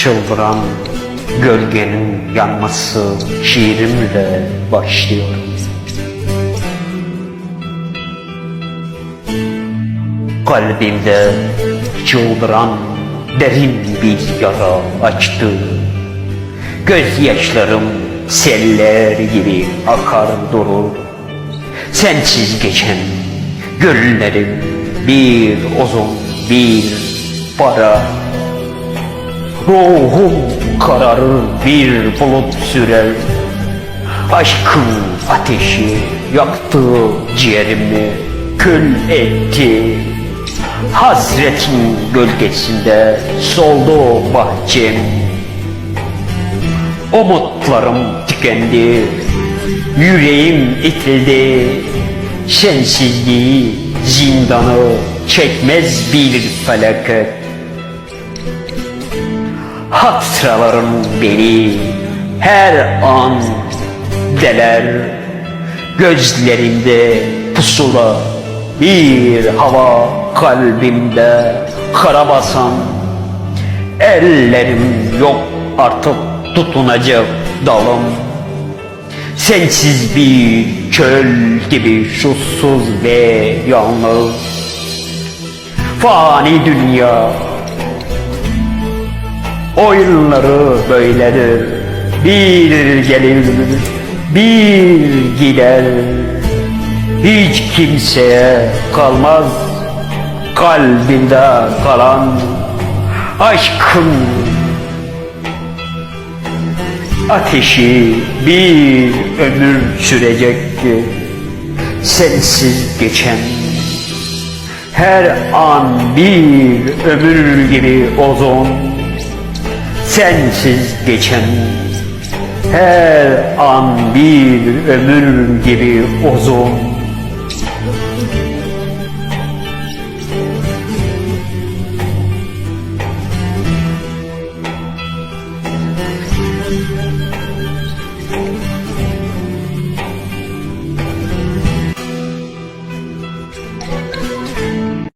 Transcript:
Çıldıran gölgenin yanması şiirimle başlıyor. Kalbimde çıldıran derin bir yara açtı. Gözyaşlarım seller gibi akar durur. Sensiz geçen gönüllerim bir ozon bir para. Ruhum kararır bir bulut sürer. Aşkın ateşi yaktı ciğerimi kül etti. Hasretin gölgesinde soldu bahçem. Umutlarım tükendi, yüreğim itildi. Sensizliği, zindanı çekmez bir felaket. Hatıralarım beni her an deler. Gözlerimde pusula bir hava kalbimde kara basan. Ellerim yok artık tutunacak dalım. Sensiz bir çöl gibi susuz ve yalnız. Fani dünya Oyunları böyledir. Bir gelir bir gider. Hiç kimseye kalmaz. Kalbinde kalan Aşkın Ateşi bir ömür sürecektir Sensiz geçen. Her an bir ömür gibi ozon sensiz geçen her an bir ömür gibi uzun.